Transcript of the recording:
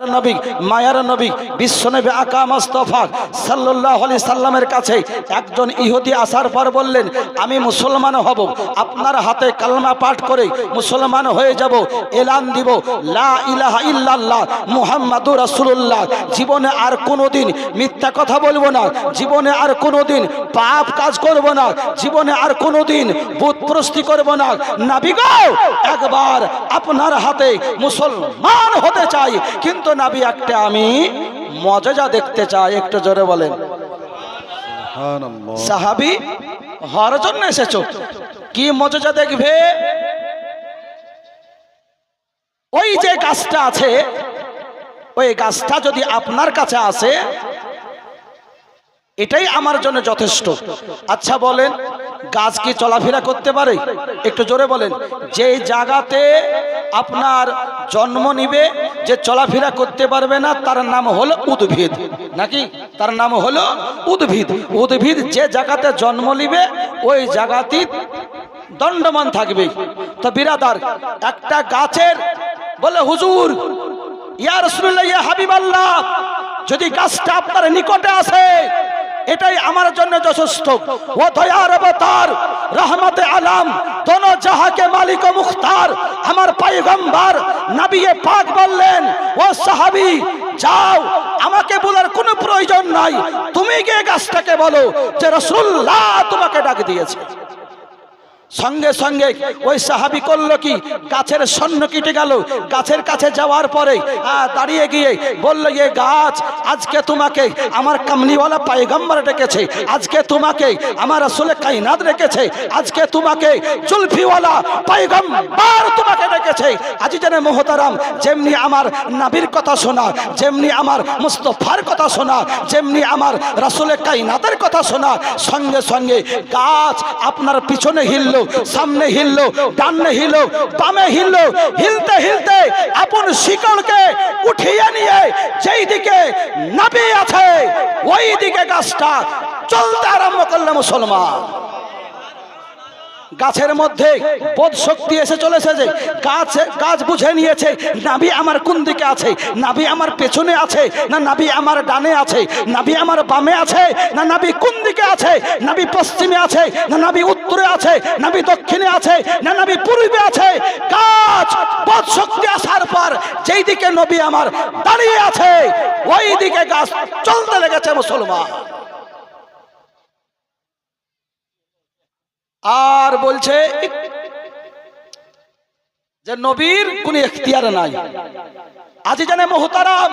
নবী, মায়ার নবী, বিশ্বনবী আকা মোস্তফা সাল্লাহ আলি সাল্লামের কাছে একজন ইহুদি আসার পর বললেন, আমি মুসলমান হব, আপনার হাতে কালমা পাঠ করে মুসলমান হয়ে যাব, এলান দিব, লা ইলাহা ইল্লাল্লাহ, মুহাম্মাদুর রাসূলুল্লাহ, জীবনে আর কোনোদিন মিথ্যা কথা বলব না, জীবনে আর কোনোদিন পাপ কাজ করব না, জীবনে আর কোনোদিন বুৎপ্রস্তি করব না নাবি গো একবার আপনার হাতে মুসলমান হতে চাই, কিন্তু নাবি একটা আমি মজা দেখতে চাই একটু জোরে বলেন। সাহাবি হওয়ার জন্য এসেছ? কি মজা দেখবে? ওই যে গাছটা আছে ওই গাছটা যদি আপনার কাছে আসে এটাই আমার জন্য যথেষ্ট। আচ্ছা বলেন গাছ কি চলাফেরা করতে পারে? একটু জোরে বলেন। যে জায়গাতে আপনার জন্ম নিবে যে চলাফেরা করতে পারবে না, তার নাম হলো উদ্ভিদ। নাকি? তার নাম হলো উদ্ভিদ। উদ্ভিদ যে জায়গাতে জন্ম নিবে, ওই জায়গাতেই দণ্ডমান থাকবে। তো বিরাদার, একটা গাছের বলে, হুজুর, ইয়া রসুল্লাহ ইয়া হাবিবাল্লাহ, যদি গাছটা আপনার নিকটে আসে এটাই আমার জন্য যথেষ্ট। ও দয়ার অবতার, রহমতে আলাম, দোনো জাহাকে মালিক ও মুখতার, আমার পাইগম্বার নবিয়ে পাক বললেন, ও সাহাবি, যাও, আমাকে বলার কোনো প্রয়োজন নাই। তুমি গিয়ে গাছটাকে বলো যে রসুল্লাহ তোমাকে ডাক দিয়েছে। সঙ্গে সঙ্গে ওই সাহাবি করল কি? গাছের স্বর্ণ কেটে গেল। গাছের কাছে যাওয়ার পরে দাঁড়িয়ে গিয়ে বলল, এ গাছ, আজকে তোমাকে আমার কামলিওয়ালা পায়গম্বর ডেকেছে। আজকে তোমাকে আমার আসলে কাইনাত রেখেছে আজকে তোমাকে জুলফিওয়ালা পায়গম্বর তোমাকে ডেকেছে। আজ যেন মোহতারাম, যেমনি আমার নাবির কথা শোনা, যেমনি আমার মুস্তফার কথা শোনা, যেমনি আমার রাসুলে কাইনাতের কথা শোনা, সঙ্গে সঙ্গে গাছ আপনার পিছনে হিললো। সামনে হিললো ডানে হিললো বামে হিললো হিলতে হিলতে আপন শিকড়কে উঠিয়ে নিয়ে যেই দিকে নাবি আছে ওই দিকে গাছটা চলতে আরম্ভ করলে মুসলমান। গাছের মধ্যে বোধ শক্তি এসে চলেছে যে গাছ গাছ বুঝে নিয়েছে, নাভি আমার কোন দিকে আছে? নাভি আমার পেছনে আছে? না নাভি আমার ডানে আছে? নাভি আমার বামে আছে? না নাভি কোন দিকে আছে? নাভি পশ্চিমে আছে? না নাভি উত্তরে আছে? নাভি দক্ষিণে আছে? না নাভি পূর্বে আছে? গাছ বোধ শক্তি আসার পর যেই দিকে নবী আমার দাঁড়িয়ে আছে ওই দিকে গাছ চলতে লেগেছে মুসলমান। আর বলছে যে নবীর কোন এখতিয়ার নাই। আজি জানে মোহতারাম।